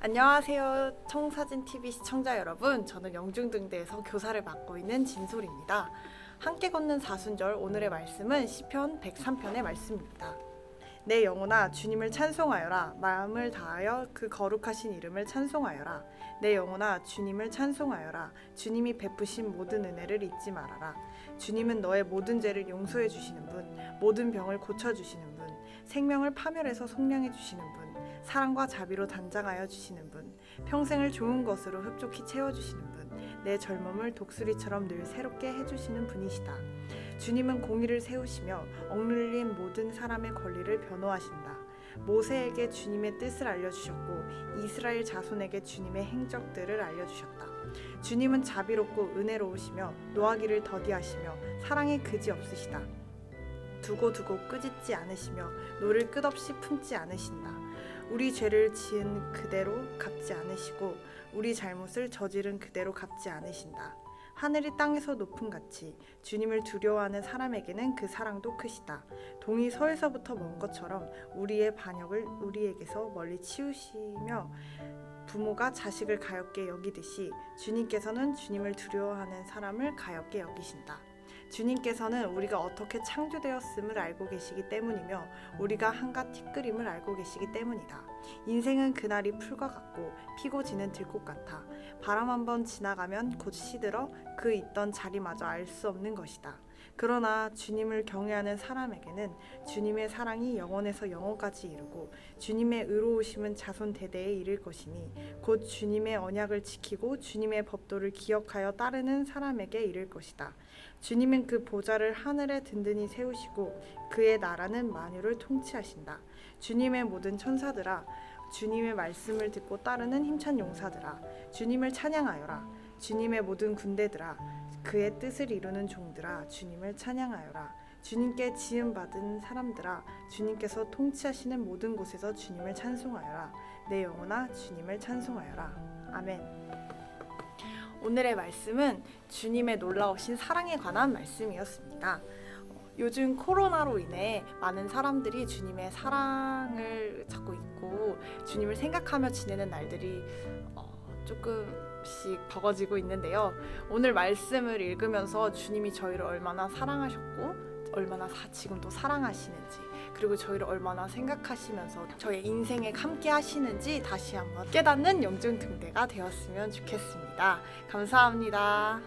안녕하세요. 청사진 TV 시청자 여러분. 저는 영중등대에서 교사를 맡고 있는 진솔입니다. 함께 걷는 사순절 오늘의 말씀은 시편 103편의 말씀입니다. 내 영혼아 주님을 찬송하여라 마음을 다하여 그 거룩하신 이름을 찬송하여라 내 영혼아 주님을 찬송하여라 주님이 베푸신 모든 은혜를 잊지 말아라 주님은 너의 모든 죄를 용서해 주시는 분 모든 병을 고쳐 주시는 분 생명을 파멸해서 속량해 주시는 분 사랑과 자비로 단장하여 주시는 분 평생을 좋은 것으로 흡족히 채워 주시는 분 내 젊음을 독수리처럼 늘 새롭게 해 주시는 분이시다 주님은 공의를 세우시며 억눌린 모든 사람의 권리를 변호하신다. 모세에게 주님의 뜻을 알려주셨고 이스라엘 자손에게 주님의 행적들을 알려주셨다. 주님은 자비롭고 은혜로우시며 노하기를 더디하시며 사랑이 그지 없으시다. 두고 두고 끄짓지 않으시며 노를 끝없이 품지 않으신다. 우리 죄를 지은 그대로 갚지 않으시고 우리 잘못을 저지른 그대로 갚지 않으신다. 하늘이 땅에서 높음 같이 주님을 두려워하는 사람에게는 그 사랑도 크시다. 동이 서에서부터 먼 것처럼 우리의 반역을 우리에게서 멀리 치우시며 부모가 자식을 가엽게 여기듯이 주님께서는 주님을 두려워하는 사람을 가엽게 여기신다. 주님께서는 우리가 어떻게 창조되었음을 알고 계시기 때문이며 우리가 한갓 티끌임을 알고 계시기 때문이다. 인생은 그날이 풀과 같고 피고 지는 들꽃 같아 바람 한 번 지나가면 곧 시들어 그 있던 자리마저 알 수 없는 것이다. 그러나 주님을 경외하는 사람에게는 주님의 사랑이 영원에서 영원까지 이르고 주님의 의로우심은 자손 대대에 이를 것이니 곧 주님의 언약을 지키고 주님의 법도를 기억하여 따르는 사람에게 이를 것이다. 주님은 그 보좌를 하늘에 든든히 세우시고 그의 나라는 만유를 통치하신다. 주님의 모든 천사들아 주님의 말씀을 듣고 따르는 힘찬 용사들아 주님을 찬양하여라 주님의 모든 군대들아 그의 뜻을 이루는 종들아 주님을 찬양하여라 주님께 지음 받은 사람들아 주님께서 통치하시는 모든 곳에서 주님을 찬송하여라 내 영혼아 주님을 찬송하여라 아멘. 오늘의 말씀은 주님의 놀라우신 사랑에 관한 말씀이었습니다. 어, 요즘 코로나로 인해 많은 사람들이 주님의 사랑을 찾고 있고 주님을 생각하며 지내는 날들이 어, 조금씩 적어지고 있는데요. 오늘 말씀을 읽으면서 주님이 저희를 얼마나 사랑하셨고 얼마나 사- 지금도 사랑하시는지 그리고 저희를 얼마나 생각하시면서 저의 인생에 함께 하시는지 다시 한번 깨닫는 영중 등대가 되었으면 좋겠습니다. 감사합니다.